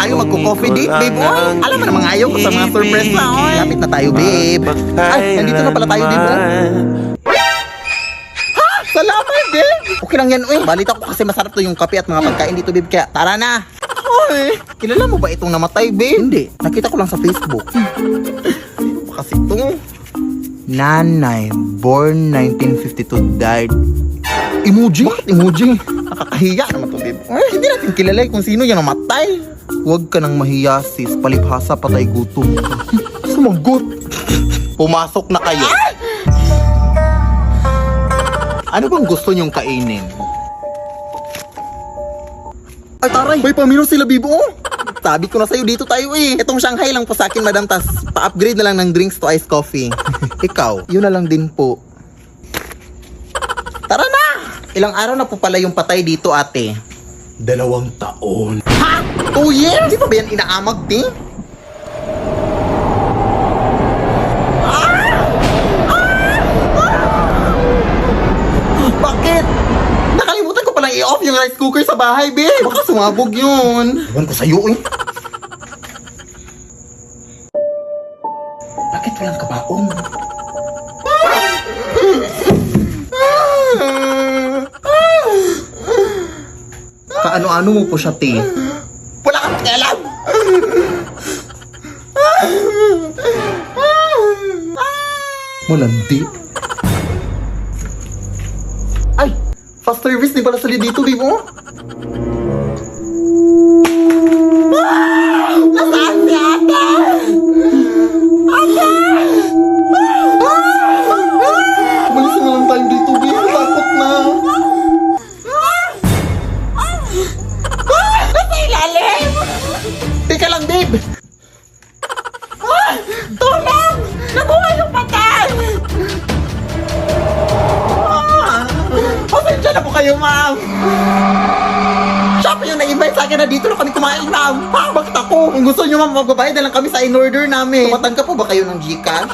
tayo magko-coffee date, babe. Oy, alam mo namang ayaw ko sa mga surprise na. Oy, lapit na tayo, babe. Ay, nandito na pala tayo, babe. oh. Ha? Salamat, babe. Okay lang yan, uy. Balita ko kasi masarap to yung kape at mga pagkain dito, babe. Kaya tara na. Oy, kilala mo ba itong namatay, babe? Hindi. Nakita ko lang sa Facebook. kasi itong Nanay, born 1952, died. Emoji? Bakit emoji? Nakakahiya naman to, babe. Ay, hindi natin kilala kung sino yung namatay. Huwag ka nang mahiya, sis. Palibhasa, patay gutom ka. Sumagot. Pumasok na kayo. Ano bang gusto niyong kainin? Ay, taray! May pamino sila, Bibo! Sabi ko na sa'yo, dito tayo eh. Itong Shanghai lang po sa akin, madam. Tas, pa-upgrade na lang ng drinks to iced coffee. Ikaw, yun na lang din po. Tara na! Ilang araw na po pala yung patay dito, ate. Dalawang taon. Ha? Two years? Di ba ba yan inaamag, di? Bakit? Nakalimutan ko palang i-off yung rice cooker sa bahay, babe. Baka sumabog yun. Ewan ko sa'yo, eh. Bakit walang kabaong? Kaano-ano mo po siya, te? Wala kang pakialam! Malandi. Ay! Fast service din pala sali dito, di mo? Ah! Tulong! Nabuhay yung patay! Ah! Pasensya na po kayo, ma'am! Siya pa yung nag-invite sa akin na dito na kami kumain, ma'am! Ha? Bakit ako? Kung gusto nyo, ma'am, magbabayad na lang kami sa in-order namin. Tumatangka po ba kayo ng Gcash?